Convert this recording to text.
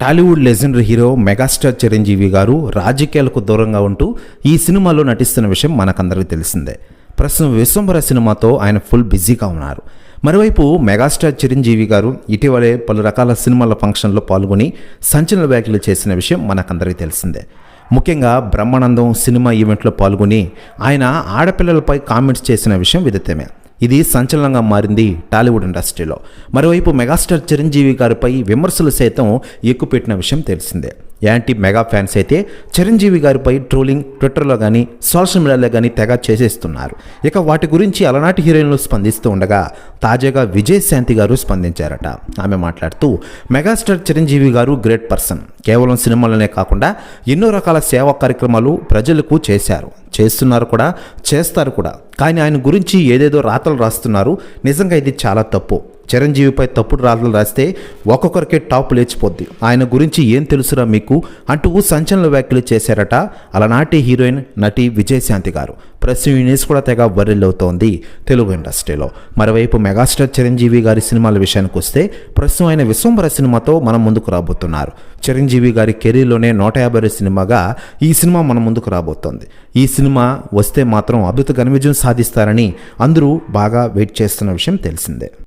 Tollywood legendary hero megastar Chiranjeevi గారు రాజకీయాలకు దూరంగా ఉంటూ ఈ సినిమాలో నటిస్తున్న విషయం మనకందరికీ తెలిసిందే. ప్రస్తుతం విశ్వంభర సినిమాతో ఆయన ఫుల్ బిజీగా ఉన్నారు. మరోవైపు మెగాస్టార్ చిరంజీవి గారు ఇటీవలే పలు రకాల సినిమాల ఫంక్షన్లో పాల్గొని సంచలన వ్యాఖ్యలు చేసిన విషయం మనకందరికీ తెలిసిందే. ముఖ్యంగా బ్రహ్మానందం సినిమా ఈవెంట్లో పాల్గొని ఆయన ఆడపిల్లలపై కామెంట్స్ చేసిన విషయం విదితమే. ఇది సంచలనంగా మారింది టాలీవుడ్ ఇండస్ట్రీలో. మరోవైపు మెగాస్టార్ చిరంజీవి గారిపై విమర్శలు సైతం ఎక్కుపెట్టిన విషయం తెలిసిందే. యాంటీ మెగా ఫ్యాన్స్ అయితే చిరంజీవి గారిపై ట్రోలింగ్ ట్విట్టర్లో కానీ సోషల్ మీడియాలో కానీ తెగ చేసేస్తున్నారు. ఇక వాటి గురించి అలనాటి హీరోయిన్లు స్పందిస్తూ ఉండగా తాజాగా విజయ్ శాంతి గారు స్పందించారట. ఆమె మాట్లాడుతూ మెగాస్టార్ చిరంజీవి గారు గ్రేట్ పర్సన్. కేవలం సినిమాలనే కాకుండా ఎన్నో రకాల సేవా కార్యక్రమాలు ప్రజలకు చేశారు. చేస్తున్నారు కూడా చేస్తారు కూడా. కానీ ఆయన గురించి ఏదేదో రాతలు రాస్తున్నారు. నిజంగా ఇది చాలా తప్పు. చిరంజీవిపై తప్పుడు రాతలు రాస్తే ఒక్కొక్కరికే టాప్ లేచిపోద్ది. ఆయన గురించి ఏం తెలుసురా మీకు? అంటూ సంచలన వ్యాఖ్యలు చేశారట అలనాటి హీరోయిన్ నటి విజయశాంతి గారు. ప్రస్తుతం ఈ న్యూస్ కూడా తెగ అవుతోంది తెలుగు ఇండస్ట్రీలో. మరోవైపు మెగాస్టార్ చిరంజీవి గారి సినిమాల విషయానికి వస్తే ప్రస్తుతం ఆయన విశ్వంబర సినిమాతో మనం ముందుకు రాబోతున్నారు. చిరంజీవి గారి కెరీర్లోనే నూట యాభై సినిమాగా ఈ సినిమా మన ముందుకు రాబోతోంది. ఈ సినిమా వస్తే మాత్రం అద్భుత ఘన విజయం సాధిస్తారని అందరూ బాగా వెయిట్ చేస్తున్న విషయం తెలిసిందే.